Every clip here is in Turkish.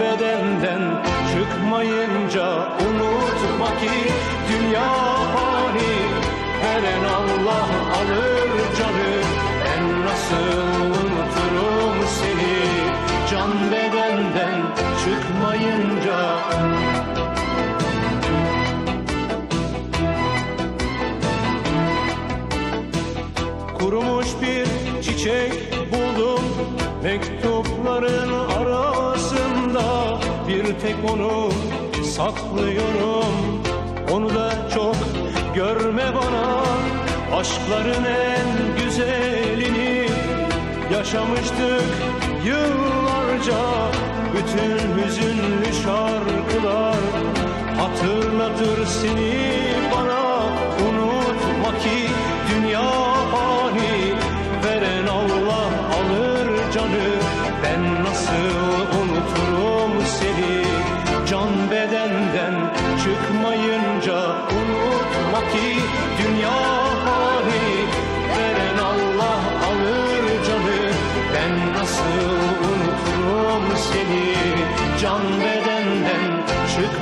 bedenden çıkmayınca Unutma ki dünya hali Veren Allah alır canı Ben nasıl unuturum seni? Can bedenden çıkmayınca. Kurumuş bir çiçek buldum Mektupların tek onu saklıyorum. Onu da çok görme bana. Aşkların en güzelini Yaşamıştık yıllarca. Bütün hüzünlü şarkılar Hatırlatır seni bana. Unutma ki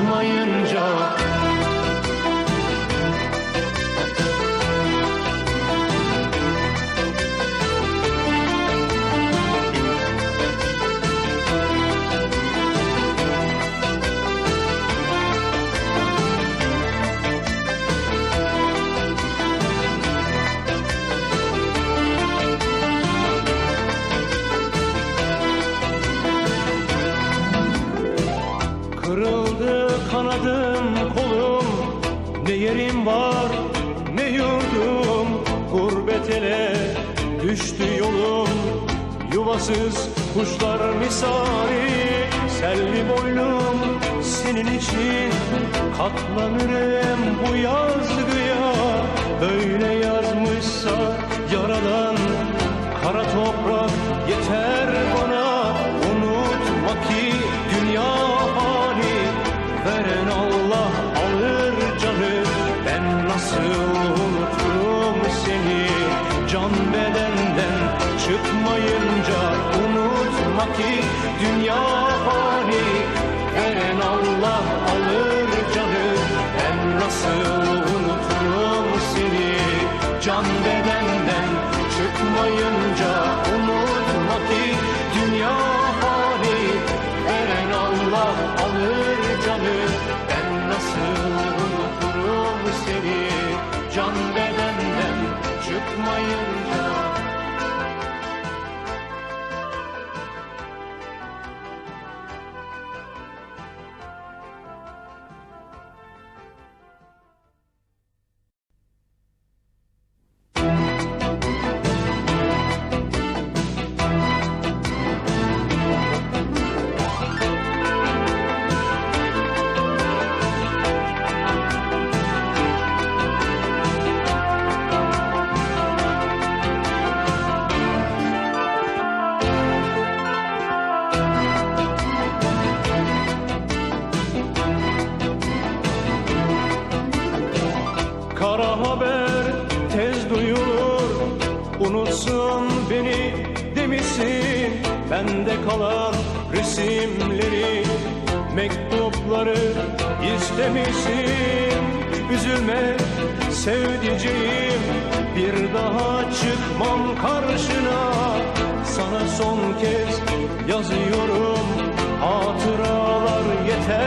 çıkmayınca Kırıldı kanadım kolum. Ne yerim var ne yurdum. Gurbet ele düştü yolum. Yuvasız kuşlar misali Selvi boylum senin için Katlanırım bu yazgıya ki dünya hali Veren Allah alır canı Ben nasıl unuturum seni. Can bedenden Unutsun beni demişsin. Bende kalan resimleri Mektupları istemişsin. Üzülme sevdiceğim. Bir daha çıkmam karşına. Sana son kez yazıyorum. Hatıralar yeter.